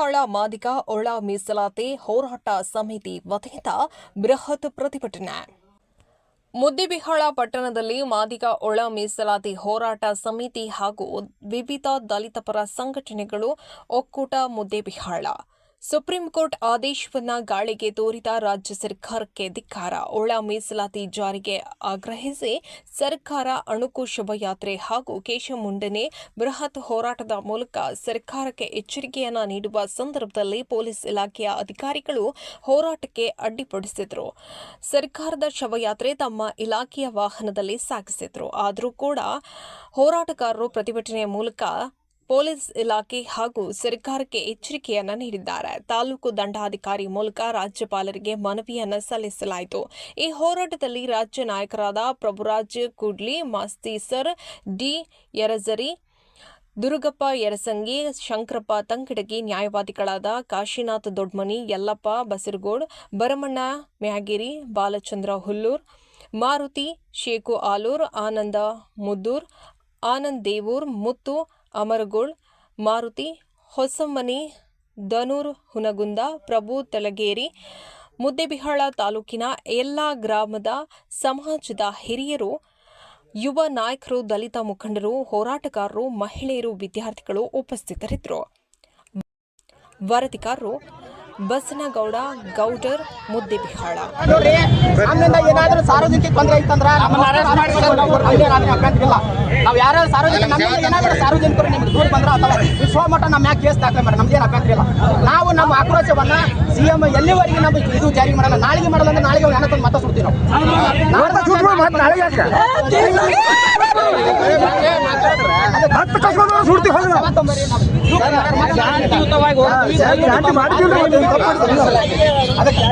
ಹೊಳ ಮಾದಿಗ ಒಳ ಮೀಸಲಾತಿ ಹೋರಾಟ ಸಮಿತಿ ವತಿಯಿಂದ ಬೃಹತ್ ಪ್ರತಿಭಟನೆ. ಮುದ್ದಿಬಿಹಾಳ ಪಟ್ಟಣದಲ್ಲಿ ಮಾದಿಗ ಒಳ ಮೀಸಲಾತಿ ಹೋರಾಟ ಸಮಿತಿ ಹಾಗೂ ವಿವಿಧ ದಲಿತ ಪರ ಸಂಘಟನೆಗಳು ಒಕ್ಕೂಟ ಮುದ್ದೇಬಿಹಾಳ. ಸುಪ್ರೀಂ ಕೋರ್ಟ್ ಆದೇಶವನ್ನ ಗಾಳಿಗೆ ತೋರಿದ ರಾಜ್ಯ ಸರ್ಕಾರಕ್ಕೆ ಧಿಕ್ಕಾರ. ಒಳ ಮೀಸಲಾತಿ ಜಾರಿಗೆ ಆಗ್ರಹಿಸಿ ಸರ್ಕಾರ ಅಣುಕು ಶೋಭಯಾತ್ರೆ ಹಾಗೂ ಕೇಶ ಮುಂಡನೆ ಬೃಹತ್ ಹೋರಾಟದ ಮೂಲಕ ಸರ್ಕಾರಕ್ಕೆ ಎಚ್ಚರಿಕೆಯನ್ನ ನೀಡುವ ಸಂದರ್ಭದಲ್ಲಿ ಪೊಲೀಸ್ ಇಲಾಖೆಯ ಅಧಿಕಾರಿಗಳು ಹೋರಾಟಕ್ಕೆ ಅಡ್ಡಿಪಡಿಸಿದ್ರು. ಸರ್ಕಾರದ ಶವಯಾತ್ರೆ ತಮ್ಮ ಇಲಾಖೆಯ ವಾಹನದಲ್ಲಿ ಸಾಗಿಸಿದ್ರು. ಆದರೂ ಕೂಡ ಹೋರಾಟಗಾರರು ಪ್ರತಿಭಟನೆಯ ಮೂಲಕ ಪೊಲೀಸ್ ಇಲಾಖೆ ಹಾಗೂ ಸರ್ಕಾರಕ್ಕೆ ಎಚ್ಚರಿಕೆಯನ್ನ ನೀಡಿದ್ದಾರೆ. ತಾಲೂಕು ದಂಡಾಧಿಕಾರಿ ಮೂಲಕ ರಾಜ್ಯಪಾಲರಿಗೆ ಮನವಿಯನ್ನ ಸಲ್ಲಿಸಲಾಯಿತು. ಈ ಹೋರಾಟದಲ್ಲಿ ರಾಜ್ಯ ನಾಯಕರಾದ ಪ್ರಭುರಾಜ್ ಕುಡ್ಲಿ ಮಾಸ್ತೀಸರ್ ಡಿ ಯರಜರಿ, ದುರುಗಪ್ಪ ಯರಸಂಗಿ, ಶಂಕರಪ್ಪ ತಂಕಡಗಿ ನ್ಯಾಯವಾದಿಗಳಾದ ಕಾಶಿನಾಥ್ ದೊಡ್ಮನಿ, ಯಲ್ಲಪ್ಪ ಬಸರಗೋಡ್, ಭರಮಣ್ಣ ಮ್ಯಾಗಿರಿ, ಬಾಲಚಂದ್ರ ಹುಲ್ಲೂರ್, ಮಾರುತಿ ಶೇಖು ಆಲೂರ್, ಆನಂದ ಮುದ್ದೂರ್, ಆನಂದ್ ದೇವೂರ್, ಮುತ್ತು ಅಮರಗೋಳ್, ಮಾರುತಿ ಹೊಸಮನಿ ದನೂರ್ ಹುನಗುಂದ, ಪ್ರಭು ತಲಗೇರಿ, ಮುದ್ದೆಬಿಹಾಳ ತಾಲೂಕಿನ ಎಲ್ಲ ಗ್ರಾಮದ ಸಮಾಜದ ಹಿರಿಯರು, ಯುವ ನಾಯಕರು, ದಲಿತ ಮುಖಂಡರು, ಹೋರಾಟಗಾರರು, ಮಹಿಳೆಯರು, ವಿದ್ಯಾರ್ಥಿಗಳು ಉಪಸ್ಥಿತರಿದ್ದರು. ವರದಿಗಾರರು ಬಸನಗೌಡ, ಗೌಡರ್, ಮುದ್ದೆಬಿಹಾಳ. ಏನಾದರೂ ಸಾರ್ವಜನಿಕ ತೊಂದರೆ ಇತ್ತಂದ್ರ ನಾವ್ ಯಾರು ಸಾರ್ವಜನಿಕ ನಮ್ಮಿಂದ ಏನಾದ್ರೂ ಸಾರ್ವಜನಿಕರು ನಿಮ್ಗೆ ದೂರ ಬಂದ್ರೆ ಅಥವಾ ವಿಶ್ವ ಮಟ್ಟ ನಮ್ಮ ಮ್ಯಾಗ ಕೇಸ್ ದಾಖಲೆ ಮಾಡಿ ನಮ್ದೇನು ಅಭ್ಯಂತರ ಇಲ್ಲ. ನಾವು ನಮ್ಮ ಆಕ್ರೋಶವನ್ನ ಸಿಎಂ ಎಲ್ಲಿವರೆಗೆ ನಮ್ಮ ಇದು ಜಾರಿ ಮಾಡಲ್ಲ ನಾಳೆಗೆ ಮಾಡಲ್ಲ ಅಂದ್ರೆ ನಾಳೆಗೆ ಅವ್ರು ಏನೋ ಮತ ಸುಡ್ತೀವಿ ನಾವು. ಅದಕ್ಕೆ